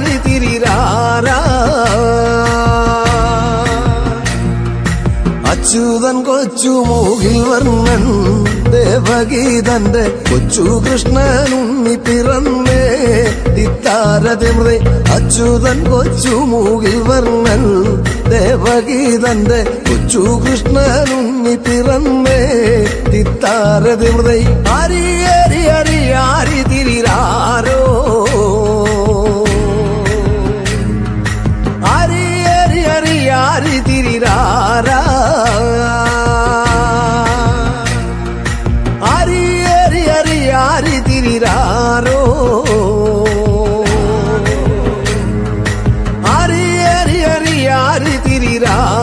வாரி திரிறாரா കൊച്ചു മോഹിൽ വർണൻ ദേവഗീതന്റെ കൊച്ചു കൃഷ്ണനുണ്ണി പിറന്നേ. ഇത്താരതിമൃതി അച്യൂതൻ കൊച്ചു മൂകിൽ വർണൻ ദേവഗീതന്റെ കൊച്ചു കൃഷ്ണനുണ്ണി പിറന്നേ. ഇത്താരതിമൃതി ആരീ அருதிரிராரா அரி அரி அரி அருதிரிராரோ